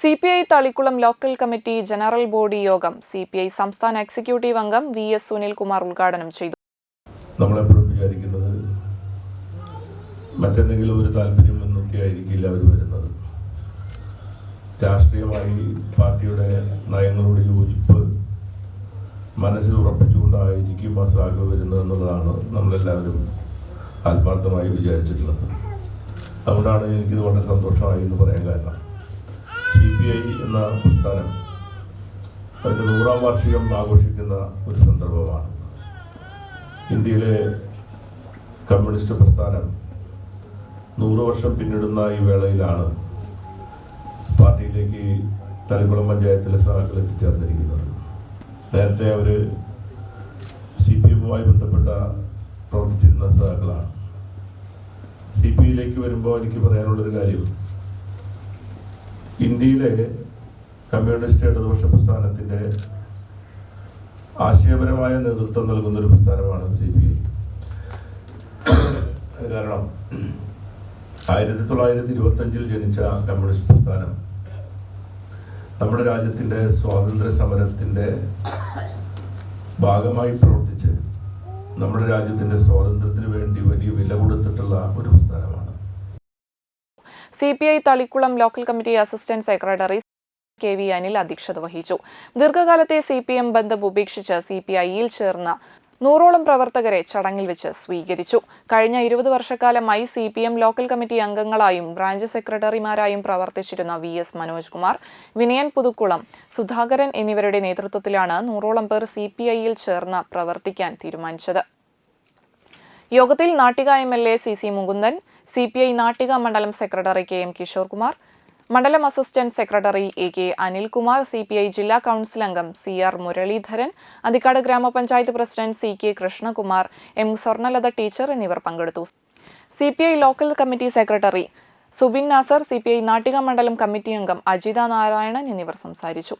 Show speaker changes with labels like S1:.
S1: C P I Thalikkulam local committee general body യോഗം C P I സംസ്ഥാന executive അംഗം V S Sunilkumar ഉദ്ഘാടനം ചെയ്തു.
S2: നമ്മളെപ്പോഴും വിചാരിക്കുന്നത് മറ്റെന്തെങ്കിലും ഒരു താല്പര്യം മുൻനിർത്തിയായിരിക്കില്ല അവർ വരുന്നത്. രാഷ്ട്രീയമായി പാർട്ടിയുടെ നയങ്ങളോട് യോജിപ്പ് മനസ്സിൽ ഉറപ്പിച്ചുകൊണ്ടായിരിക്കും ആ സാഗ വരുന്നത് എന്നുള്ളതാണ് നമ്മളെല്ലാവരും ആത്മാർത്ഥമായി വിചാരിച്ചിട്ടുള്ളത്. അതുകൊണ്ടാണ് എനിക്കിത് വളരെ സന്തോഷമായി എന്ന് പറയാൻ കാരണം. എന്ന പ്രസ്ഥാനം അതിന്റെ നൂറാം വാർഷികം ആഘോഷിക്കുന്ന ഒരു സന്ദർഭമാണ്. ഇന്ത്യയിലെ കമ്മ്യൂണിസ്റ്റ് പ്രസ്ഥാനം നൂറ് വർഷം പിന്നിടുന്ന ഈ വേളയിലാണ് പാർട്ടിയിലേക്ക് തലക്കുളം പഞ്ചായത്തിലെ സഹാക്കൾ എത്തിച്ചേർന്നിരിക്കുന്നത്. നേരത്തെ അവർ സി പി എമ്മുമായി ബന്ധപ്പെട്ട പ്രവർത്തിച്ചിരുന്ന സഹാക്കളാണ് സി പി ഐയിലേക്ക് വരുമ്പോൾ എനിക്ക് പറയാനുള്ളൊരു കാര്യം. ഇന്ത്യയിലെ കമ്മ്യൂണിസ്റ്റ് ഇടതുപക്ഷ പ്രസ്ഥാനത്തിന്റെ ആശയപരമായ നേതൃത്വം നൽകുന്ന ഒരു പ്രസ്ഥാനമാണ് സി പി ഐ. കാരണം ആയിരത്തി തൊള്ളായിരത്തി ഇരുപത്തഞ്ചിൽ ജനിച്ച കമ്മ്യൂണിസ്റ്റ് പ്രസ്ഥാനം നമ്മുടെ രാജ്യത്തിന്റെ സ്വാതന്ത്ര്യ സമരത്തിന്റെ ഭാഗമായി പ്രവർത്തിച്ച് നമ്മുടെ രാജ്യത്തിന്റെ സ്വാതന്ത്ര്യത്തിന് വേണ്ടി വലിയ വില കൊടുത്തിട്ടുള്ള ഒരു പ്രസ്ഥാനമാണ്.
S1: C P I Thalikkulam local committee assistant secretary K V Anil അധ്യക്ഷത വഹിച്ചു. ദീർഘകാലത്തെ സി പി എം ബന്ധം ഉപേക്ഷിച്ച് സി പി ഐയിൽ ചേർന്ന നൂറോളം പ്രവർത്തകരെ ചടങ്ങിൽ വെച്ച് സ്വീകരിച്ചു. കഴിഞ്ഞ ഇരുപത് വർഷക്കാലമായി C P M local committee അംഗങ്ങളായും branch സെക്രട്ടറിമാരായും പ്രവർത്തിച്ചിരുന്ന വി എസ് മനോജ് കുമാർ വിനയൻ പുതുക്കുളം സുധാകരൻ എന്നിവരുടെ നേതൃത്വത്തിലാണ് നൂറോളം പേർ സി പി ഐയിൽ ചേർന്ന് പ്രവർത്തിക്കാൻ തീരുമാനിച്ചത്. യോഗത്തിൽ Nattika M L A C C Mukundan C P I Nattika മണ്ഡലം secretary K M Kishore Kumar മണ്ഡലം assistant secretary A K Anilkumar C P I ജില്ലാ കൌൺസിൽ അംഗം സി ആർ മുരളീധരൻ അതിക്കാട് ഗ്രാമപഞ്ചായത്ത് president C K Krishnakumar M Swarnalatha teacher എന്നിവർ പങ്കെടുത്തു. C P I local committee secretary Subin Nasar C P I Nattika മണ്ഡലം committee അംഗം അജിത നാരായണൻ എന്നിവർ സംസാരിച്ചു.